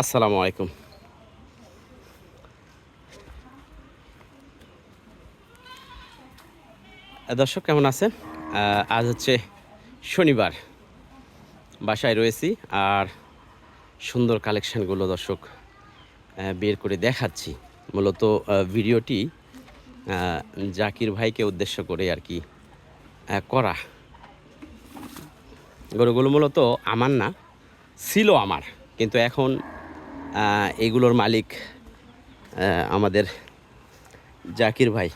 আসসালামু আলাইকুম। দর্শক, কেমন আছেন? আজ হচ্ছে শনিবার। বাসায় রয়েছি আর সুন্দর কালেকশানগুলো দর্শক বের করে দেখাচ্ছি। মূলত ভিডিওটি জাকির ভাইকে উদ্দেশ্য করে আর কি করা। গরুগুলো মূলত আমার না, ছিল আমার। কিন্তু এখন এগুলোর মালিক আমাদের জাকির ভাই।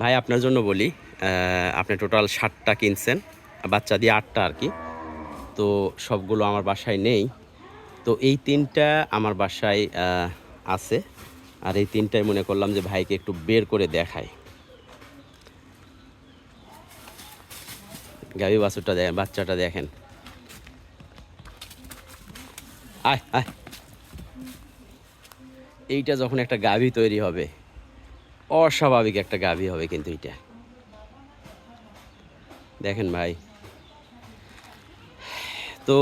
ভাই, আপনার জন্য বলি আপনি টোটাল ষাটটা কিনছেন, বাচ্চা দিয়ে আটটা আর কি। তো সবগুলো আমার বাসায় নেই। তো এই তিনটা আমার বাসায় আছে। আর এই তিনটাই মনে করলাম যে ভাইকে একটু বের করে দেখায় গাভী বাছুরটা দেখেন, বাচ্চাটা দেখেন। আয় আয়। এইটা যখন একটা গাভী তৈরি হবে, অস্বাভাবিক একটা গাভী হবে কিন্তু এটা দেখেন ভাই, তো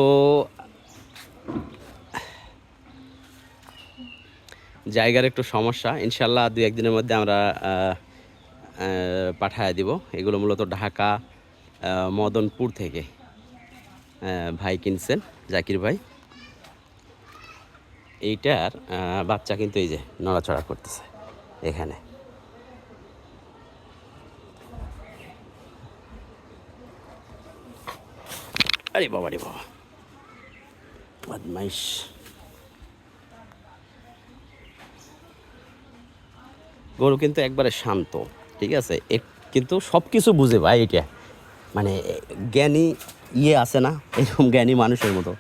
জায়গার একটু সমস্যা, ইনশাল্লাহ দু একদিনের মধ্যে আমরা পাঠায় দিব। এগুলো মূলত ঢাকা মদনপুর থেকে ভাই কিনছেন, জাকির ভাই। এইটার বাচ্চা কিন্তু এই যে নড়াচড়া করতেছে এখানে। আরে বাবা রে বাবা। বদমাইশ। গরু কিন্তু একবারে শান্ত, ঠিক আছে? কিন্তু সব কিছু বুঝে ভাই এটা। মানে জ্ঞানী ইয়ে আছে না? এরকম জ্ঞানী মানুষের মতো।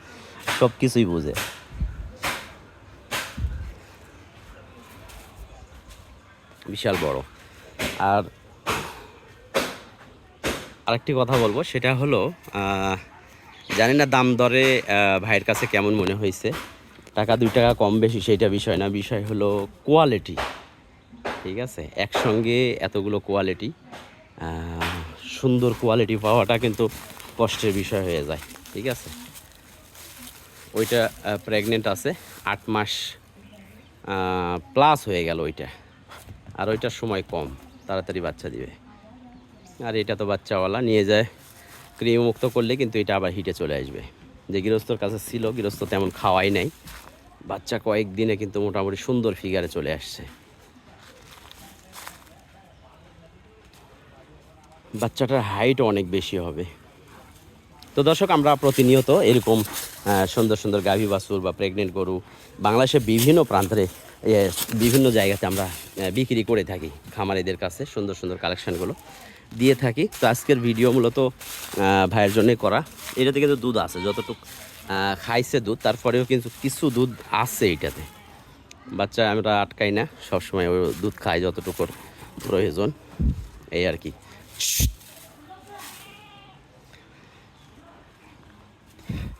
সব কিছুই বুঝে। বিশাল বড়। আর আরেকটি কথা বলব, সেটা হলো জানি না দাম দরে ভাইয়ের কাছে কেমন মনে হয়েছে। টাকা, দুই টাকা কম বেশি সেইটা বিষয় না, বিষয় হলো কোয়ালিটি ঠিক আছে? একসঙ্গে এতগুলো কোয়ালিটি সুন্দর কোয়ালিটি পাওয়াটা কিন্তু কষ্টের বিষয় হয়ে যায়। ঠিক আছে? ওইটা প্রেগনেন্ট আছে, আট মাস প্লাস হয়ে গেল ওইটা। আর ওইটার সময় কম। তাড়াতাড়ি বাচ্চা দিবে। আর এটা তো বাচ্চাওয়ালা নিয়ে যায়। ক্রিম মুক্ত করলে কিন্তু এটা আবার হিটে চলে আসবে। যে গৃহস্থর কাছে ছিল গৃহস্থ তেমন খাওয়াই নাই। বাচ্চা কয়েকদিনে কিন্তু মোটামুটি সুন্দর ফিগারে চলে আসছে। বাচ্চাটার হাইটও অনেক বেশি হবে। তো দর্শক আমরা প্রতিনিয়ত এরকম সুন্দর সুন্দর গাভী বাছুর বা প্রেগনেন্ট গরু বাংলাদেশের বিভিন্ন প্রান্তরে এ, বিভিন্ন জায়গাতে আমরা বিক্রি করে থাকি খামারিদের কাছে সুন্দর সুন্দর কালেকশানগুলো দিয়ে থাকি। তো আজকের ভিডিও মূলত ভাইয়ের জন্যই করা। এটাতে কিন্তু দুধ আছে, যতটুকু খাইছে দুধ, তারপরেও কিন্তু কিছু দুধ আছে এটাতে। বাচ্চা আমরা আটকাই না, সবসময় ও দুধ খাই যতটুকু ওর প্রয়োজন, এই আর কি।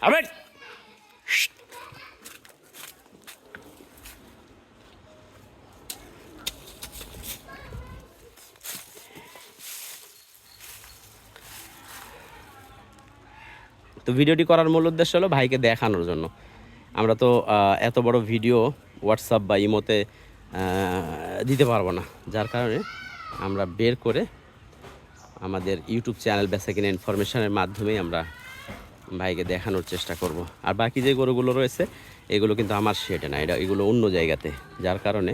আবার তো ভিডিওটি করার মূল উদ্দেশ্য হলো ভাইকে দেখানোর জন্য। আমরা তো এত বড় ভিডিও হোয়াটসঅ্যাপ বা ইমোতে দিতে পারব না। যার কারণে আমরা বের করে আমাদের ইউটিউব চ্যানেল বেসা কিনা ইনফরমেশনের মাধ্যমেই আমরা ভাইকে দেখানোর চেষ্টা করব। আর বাকি যে গরুগুলো রয়েছে, এগুলো কিন্তু আমার সেটে না, এটা এগুলো অন্য জায়গাতে। যার কারণে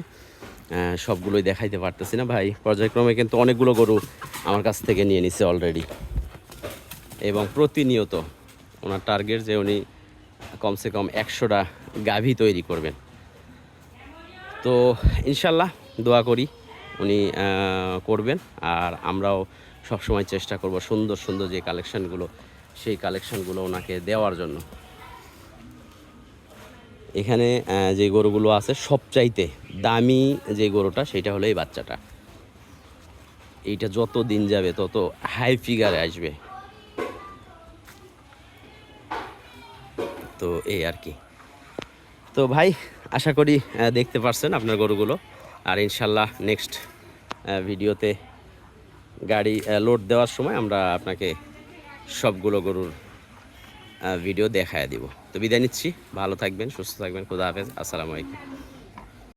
সবগুলোই দেখাইতে পারতেছি না ভাই। পর্যায়ক্রমে কিন্তু অনেকগুলো গরু আমার কাছ থেকে নিয়ে নিছে অলরেডি এবং প্রতিনিয়ত ওনার টার্গেট যে উনি কমসে কম একশোটা গাভী তৈরি করবেন। তো ইনশাল্লাহ দোয়া করি উনি করবেন আর আমরাও সবসময় চেষ্টা করব সুন্দর সুন্দর যে কালেকশানগুলো সেই কালেকশানগুলো ওনাকে দেওয়ার জন্য। এখানে যে গরুগুলো আছে সবচাইতে দামি যে গরুটা সেটা হলো এই বাচ্চাটা। এইটা যত দিন যাবে তত হাই ফিগারে আসবে। তো এই আর কি। তো ভাই, আশা করি দেখতে পারছেন আপনার গরুগুলো। আর ইনশাল্লাহ নেক্সট ভিডিওতে গাড়ি লোড দেওয়ার সময় আমরা আপনাকে সবগুলো গরুর ভিডিও দেখায় দিব। তো বিদায় নিচ্ছি। ভালো থাকবেন, সুস্থ থাকবেন। খুদা হাফেজ। আসসালামু আলাইকুম।